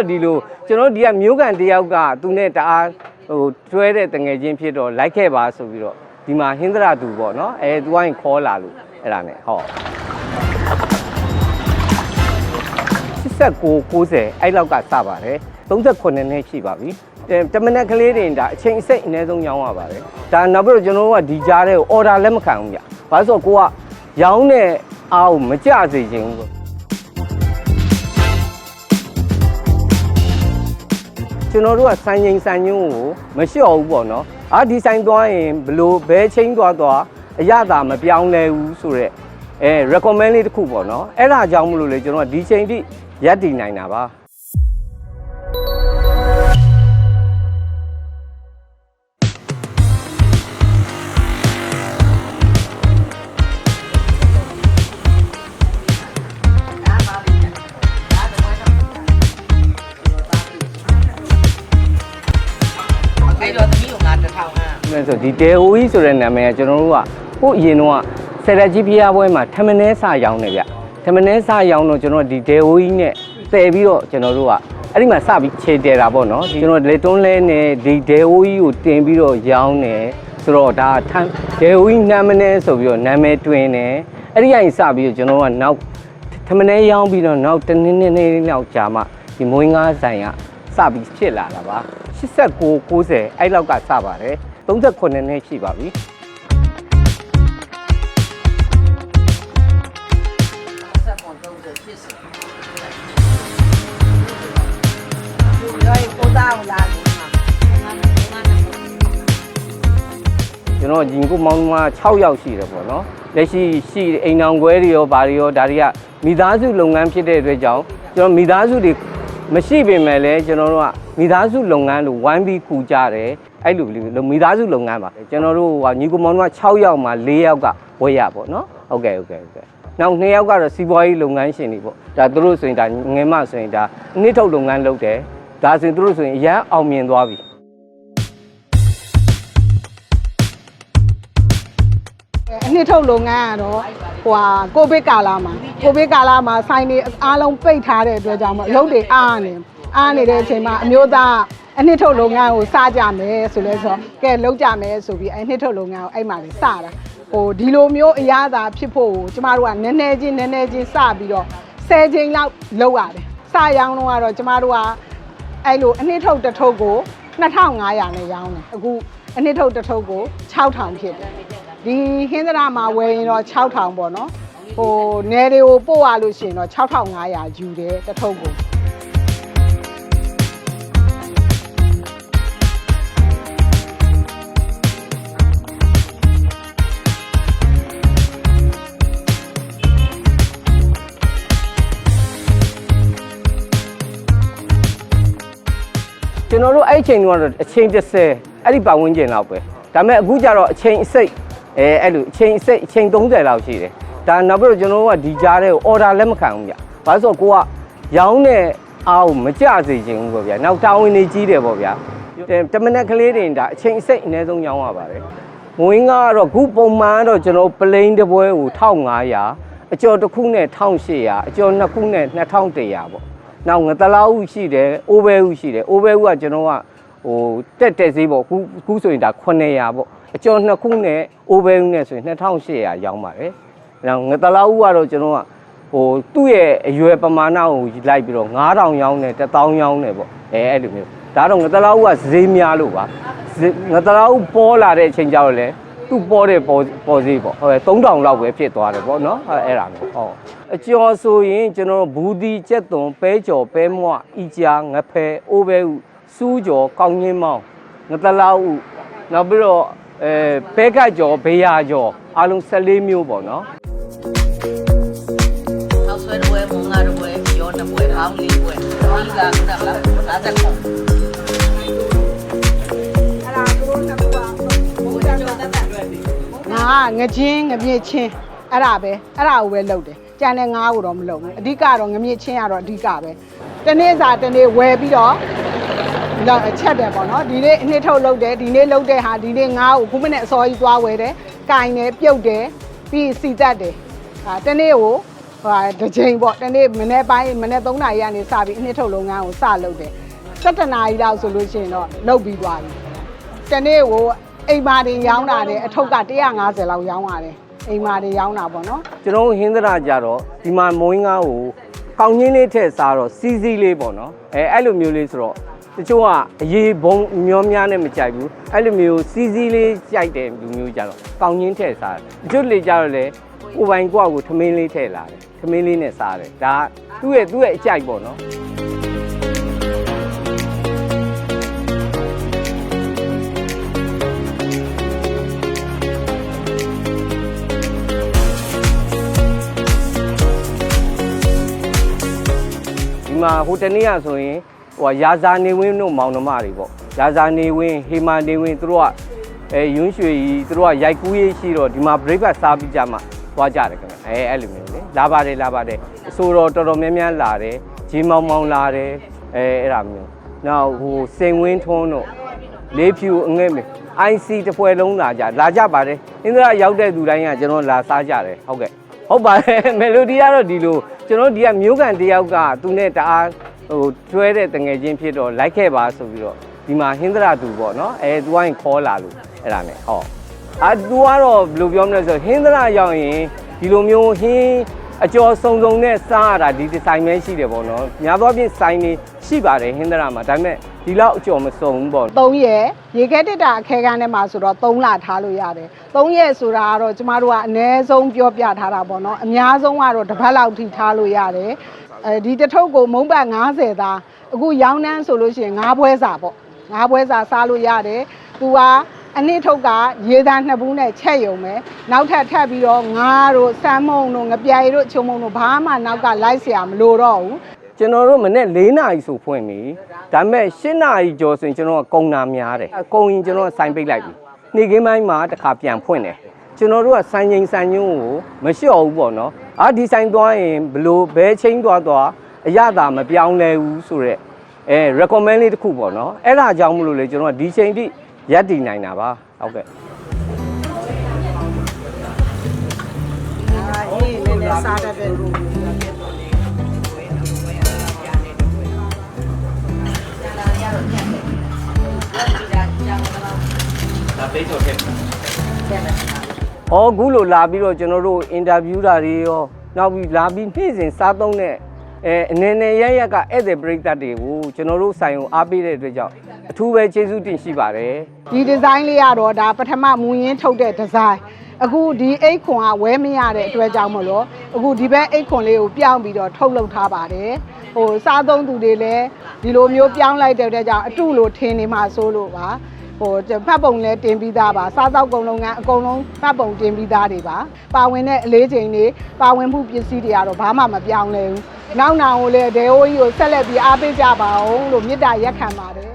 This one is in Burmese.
တော့ဒီလိုကျွန်တော်တို့ဒီကမျိုးကန်တယောက်ကသူနဲ့တအားဟိုတွဲတဲ့တငယ်ချင်းဖြစ်တော့လိုက်ခဲ့ပါဆိုပြီးတော့ဒီမှာဟင်္ဒရာသူပေါ့နော်အဲသူကရင်ခေါ်လာလို့အဲ့ဒါနဲ့ဟော89 90အဲ့လောက်ကစပါတယ်38နှစ်ရှိပါပြီအဲတမနက်ကလေးတွေဒါအချိန်အစိတ်အနည်းဆုံးရောင်းရပါတယ်ဒါနောက်ပြီးတော့ကျွန်တော်တို့ကဒီကြားတဲ့ကို order လက်မခံဘူးဗျဘာလို့ဆိုတော့ကိုကရောင်းတဲ့အားကိုမကြစေချင်ဘူး ကျွန်တော်တို့ကစံချိန်စံညွှန်းကိုမလျှော့ဘူးပေါ့နော်အာဒီဆိုင်သွားရင်ဘလို့ဘဲချင်းသွားသွားအရသာမပြောင်းလဲဘူးဆိုတော့အဲ recommend လေးတစ်ခုပေါ့နော်အဲ့ဒါကြောင့်မလို့လေကျွန်တော်ကဒီချိန်ထိရပ်တည်နိုင်တာပါ ဆိုဒီဒေဟိုကြီးဆိုတဲ့နာမည်ကကျွန်တော်တို့ကဟိုအရင်တော့ဆယ်လက်ကြီးဖျားပွဲမှာထမင်းနဲစရောင်းနေဗျထမင်းနဲစရောင်းတော့ကျွန်တော်တို့ဒီဒေဟိုကြီးနဲ့တည်ပြီးတော့ကျွန်တော်တို့ကအဲ့ဒီမှာစပြီးခြေတယ်တာပေါ့နော်ဒီကျွန်တော်လေတွန်းလဲနဲ့ဒီဒေဟိုကြီးကိုတင်ပြီးတော့ရောင်းနေဆိုတော့ဒါထမ်းဒေဟိုကြီးနာမည်နဲဆိုပြီးတော့နာမည်တွင်နေအဲ့ဒီအရင်စပြီးတော့ကျွန်တော်တို့ကနောက်ထမင်းရောင်းပြီးတော့နောက်တစ်နှစ်နှစ်နှစ်လောက်ကြာမှဒီမွေးငါးဆိုင်ကစပြီးဖြစ်လာတာပါ89 90အဲ့လောက်ကစပါတယ် 38နှစ်ရှိပါပြီဆက်ပေါ်တော့ဖြစ်စီရိုင်းပိုသားလာလို့ငါငါငါကျွန်တော်ညီကိုမောင်နှမ6ယောက်ရှိတယ်ပေါ့နော်လက်ရှိရှိအိမ်အောင်ခွဲတွေရောဘာတွေရောဒါတွေကမိသားစုလုပ်ငန်းဖြစ်တဲ့အတွက်ကြောင့်ကျွန်တော်မိသားစုတွေမရှိပေမဲ့လည်းကျွန်တော်တို့ကမိသားစုလုပ်ငန်းလို့ဝိုင်းပြီးကူကြတယ် အဲ့လိုလိုမိသားစုလုပ်ငန်းပါကျွန်တော်တို့ကညီကိုမောင်နှမ6ယောက်မှာ4ယောက်ကဝယ်ရပေါ့နော်ဟုတ်ကဲ့ဟုတ်ကဲ့ဟုတ်ကဲ့နောက်2ယောက်ကတော့စီးပွားရေးလုပ်ငန်းရှင်တွေပေါ့ဒါသူတို့ဆိုရင်ဒါငယ်မဆိုရင်ဒါအနည်းထုတ်လုပ်ငန်းလုပ်တယ်ဒါဆိုရင်သူတို့ဆိုရင်အရန်အောင်မြင်သွားပြီအနှစ်ထုတ်လုပ်ငန်းကတော့ဟိုဟာကိုဗစ်ကာလမှာကိုဗစ်ကာလမှာဆိုင်တွေအားလုံးပိတ်ထားတဲ့အတွက်ကြောင့်မို့အလုပ်တွေအားနေအားနေတဲ့အချိန်မှာအမျိုးသား အနှစ်ထုတ်လုပ်ငန်းကိုစကြမယ်ဆိုလဲဆိုတော့ကဲလုပ်ကြမယ်ဆိုပြီးအနှစ်ထုတ်လုပ်ငန်းကိုအဲ့မှာလေစတာဟိုဒီလိုမျိုးအရသာဖြစ်ဖို့ကိုကျမတို့ကနည်းနည်းချင်းနည်းနည်းချင်းစပြီးတော့10ချိန်လောက်လုပ်ရတယ်စရောင်းတော့ကတော့ကျမတို့ကအဲ့လိုအနှစ်ထုတ်တစ်ထုပ်ကို2500နဲ့ရောင်းတယ်အခုအနှစ်ထုတ်တစ်ထုပ်ကို6000ဖြစ်တယ်ဒီဟင်းသရမှာဝယ်ရင်တော့6000ပေါ့နော်ဟိုနယ်တွေကိုပို့ရလို့ရှိရင်တော့6500ယူတယ်တစ်ထုပ်ကို ကျွန်တော်တို့အဲ့အချိန်တုန်းကတော့အချိန်30အဲ့ဒီပတ်ဝန်းကျင်လောက်ပဲဒါပေမဲ့အခုကျတော့အချိန်အစိတ်အဲအဲ့လိုအချိန်အစိတ်အချိန်30လောက်ရှိတယ်ဒါနောက်ပြီးတော့ကျွန်တော်တို့ကဒီကြားတဲ့ကို order လက်မခံဘူးဗျဘာလို့ဆိုတော့ကိုကရောင်းတဲ့အားကိုမကြစေချင်ဘူးပေါ့ဗျာနောက်တာဝန်နေကြီးတယ်ပေါ့ဗျာတမနက်ကလေးတွေဒါအချိန်အစိတ်အနည်းဆုံးရောင်းရပါတယ်ငွေငါကတော့ခုပုံမှန်ကတော့ကျွန်တော်ပလိန်တစ်ပွဲကို1500အကျော်တစ်ခုနဲ့1800အကျော်နှစ်ခုနဲ့2100ပေါ့ နောက်ငတလားဥရှိတယ်အိုးဘဲဥရှိတယ်အိုးဘဲဥကကျွန်တော်ကဟိုတက်တက်ဈေးပေါ့ခုခုဆိုရင်ဒါ900ပေါ့အကျော်နှစ်ခုနဲ့အိုးဘဲဥနဲ့ဆိုရင်2800ရောင်းပါတယ်နောက်ငတလားဥကတော့ကျွန်တော်ကဟိုသူ့ရဲ့အရွယ်ပမာဏကိုလိုက်ပြီးတော့9000ရောင်းတယ်1000ရောင်းတယ်ပေါ့အဲအဲ့လိုမျိုးဒါတော့ငတလားဥကဈေးများလို့ပါဈေးငတလားဥပေါ်လာတဲ့အချိန်ကျတော့လေ သူ့ပေါ်တဲ့ပေါ်ပေါ်ဈေးပေါ့ဟုတ်3000လောက်ပဲဖြစ်သွားတယ်ပေါ့နော်အဲ့အဲ့ဒါမျိုးဟုတ်အကျော်ဆိုရင်ကျွန်တော်ဘူးဒီကျက်သွန်ပဲကြော်ပဲမွအီကြာငဖဲအိုးပဲဥစူးကြော်ကောင်းငင်းမောင်းငတလားဥနောက်ပြီးတော့အဲပဲကတ်ကြော်ဘေးယာကြော်အားလုံး14မျိုးပေါ့နော်အောက်ဆွဲတော့ဝဲမငါတော့ဝဲရောနှစ်ပွဲပေါင်းလေးပွဲဒီကခုနက50ခု ငါကငချင်းငမြင့်ချင်းအဲ့ဒါပဲအဲ့ဒါကိုပဲလုပ်တယ်ကြံတဲ့ငါးကိုတော့မလုပ်ဘူးအဓိကတော့ငမြင့်ချင်းကတော့အဓိကပဲတနေ့စာတနေ့ဝယ်ပြီးတော့လောက်အချက်တယ်ပေါ့နော်ဒီနေ့အနှစ်ထုတ်လုပ်တယ်ဒီနေ့လုပ်တဲ့ဟာဒီနေ့ငါးကိုခုမနဲ့အစောကြီးသွားဝယ်တယ်ကင်တယ်ပြုတ်တယ်ပြီးစီတက်တယ်ဒါတနေ့ကိုဟိုတစ်ချိန်ပေါ့တနေ့မနေ့ပိုင်းမနေ့3နာရီကနေစပြီးအနှစ်ထုတ်လုပ်ငန်းကိုစလုပ်တယ်7နာရီလောက်ဆိုလို့ရှိရင်တော့လုပ်ပြီးသွားပြီတနေ့ကို အိမ်မာတင်ရောင်းတာတယ်အထုပ်က150လောက်ရောင်းရတယ်အိမ်မာတင်ရောင်းတာပေါ့နော်ကျွန်တော်တို့ဟင်းသရကြတော့ဒီမှာမုံငါးကိုကောင်းချင်းလေးထည့်စားတော့စီးစီးလေးပေါ့နော်အဲအဲ့လိုမျိုးလေးဆိုတော့တချို့ကအရေးဘုံမျောများနဲ့မကြိုက်ဘူးအဲ့လိုမျိုးစီးစီးလေးကြိုက်တဲ့လူမျိုးကြတော့ကောင်းချင်းထည့်စားတယ်တချို့လေကြတော့လေကိုယ်ပိုင်ကိုယ့်ကိုထမင်းလေးထည့်လာတယ်ထမင်းလေးနဲ့စားတယ်ဒါကသူ့ရဲ့သူ့ရဲ့အကြိုက်ပေါ့နော် မှာဟိုတနေ့ကဆိုရင်ဟိုကရာဇာနေဝင်းတို့မောင်နှမတွေပေါ့ရာဇာနေဝင်းဟေမာနေဝင်းသူတို့ကအဲယွန်းရွှေကြီးသူတို့ကရိုက်ကူးရေးရှိတော့ဒီမှာ breakfast စားပြီးကြမှာသွားကြတယ်ခင်ဗျအဲအဲ့လိုမျိုးလေလာပါတယ်လာပါတယ်အဆိုတော့တော်တော်များများလာတယ်ဂျီမောင်မောင်လာတယ်အဲအဲ့ဒါမျိုးနောက်ဟိုစိန်ဝင်းထွန်းတို့လေးဖြူအငဲ့မေ IC တစ်ပွဲလုံးလာကြလာကြပါတယ်အင်္ဂရာရောက်တဲ့သူတိုင်းကကျွန်တော်လာစားကြတယ်ဟုတ်ကဲ့ဟုတ်ပါတယ်မယ်လိုဒီကတော့ဒီလို ကျွန်တော်တို့ဒီကမျိုးကန်တယောက်ကသူနဲ့တအားဟိုတွဲတဲ့တငယ်ချင်းဖြစ်တော့လိုက်ခဲ့ပါဆိုပြီးတော့ဒီမှာဟင်းသရသူပေါ့နော်အဲသူကရင်ခေါ်လာလို့အဲ့ဒါနဲ့ဟောအာသူကတော့ဘယ်လိုပြောမလဲဆိုတော့ဟင်းသရရောက်ရင်ဒီလိုမျိုးဟင်းအကျော်စုံစုံနဲ့စားရတာဒီဒီဇိုင်းပဲရှိတယ်ပေါ့နော်များသောအားဖြင့်စိုင်းနေရှိပါတယ်ဟင်းသရမှာဒါပေမဲ့ ဒီလောက်အကျော်မစုံဘူးပေါ့ 3ရက်ရေခဲတစ်တာအခဲကန်းထဲမှာဆိုတော့3လထားလို့ရတယ်3ရက်ဆိုတာကတော့ကျမတို့ကအနည်းဆုံးပြောပြထားတာပေါ့နော်အများဆုံးကတော့တစ်ပတ်လောက်ထိထားလို့ရတယ်အဲဒီတစ်ထုပ်ကိုမုံပတ်90သားအခုရောင်းနှန်းဆိုလို့ရှိရင်9ဘွဲစာပေါ့9ဘွဲစာစားလို့ရတယ်သူကအနှစ်ထုပ်ကရေသားနှစ်ဘူးနဲ့ချက်ယုံပဲနောက်ထပ်ထပ်ပြီးတော့ငါးတို့စမ်းမုံတို့ငပြိုင်တို့ချုံမုံတို့ဘာမှနောက်ကလိုက်เสียမလိုတော့ဘူး ကျွန်တော်တို့မနေ့၄နာရီဆိုဖွင့်ပြီဒါပေမဲ့၈နာရီကျော်ဆိုရင်ကျွန်တော်ကကုံနာများတယ်အကုံရင်ကျွန်တော်ကစိုင်းပိတ်လိုက်ပြီနေ့ခင်းပိုင်းမှာတစ်ခါပြန်ဖွင့်တယ်ကျွန်တော်တို့ကစိုင်းငိန်စိုင်းညုံကိုမလျှော့ဘူးပေါ့နော်အာဒီဆိုင်သွားရင်ဘလို့ဘဲချင်းသွားသွားအရသာမပြောင်းလဲဘူးဆိုတော့အဲ recommend လေးတစ်ခုပေါ့နော်အဲ့ဒါကြောင့်မလို့လေကျွန်တော်ကဒီချိန်ထိရက်တည်နိုင်တာပါဟုတ်ကဲ့အေးနည်းနည်းစားတတ်တဲ့။ အော်အခုလိုလာပြီးတော့ကျွန်တော်တို့အင်တာဗျူးတာတွေရောနောက်ပြီးလာပြီးနေ့စဉ်စားသုံးတဲ့အဲအနေနဲ့ရရက်ကဧည့်သည်ပရိသတ်တွေကိုကျွန်တော်တို့ဆိုင်ကိုအားပေးတဲ့အတွက်ကြောင့်အထူးပဲကျေးဇူးတင်ရှိပါတယ်။ဒီဒီဇိုင်းလေးကတော့ဒါပထမမူရင်းထုတ်တဲ့ဒီဇိုင်းအခုဒီအိတ်ခွန်ကဝဲမရတဲ့အတွက်ကြောင့်မလို့အခုဒီဘက်အိတ်ခွန်လေးကိုပြောင်းပြီးတော့ထုတ်လုပ်ထားပါတယ် ဟိုစားသုံးသူတွေလည်းဒီလိုမျိုးပြောင်းလိုက်တဲ့အတွက်ကြောင့်အတုလိုထင်းနေမှဆိုလို့ပါဟိုဖတ်ပုံလည်းတင်ပြီးသားပါစားသောက်ကုန်လုံးကအကုန်လုံးဖတ်ပုံတင်ပြီးသားတွေပါပါဝင်တဲ့အလေးချိန်တွေပါဝင်မှုပစ္စည်းတွေကတော့ဘာမှမပြောင်းလဲဘူးနောက်နောင်ကိုလည်းဒေအိုကြီးကိုဆက်လက်ပြီးအားပေးကြပါအောင်လို့မေတ္တာရက်ခံပါတယ်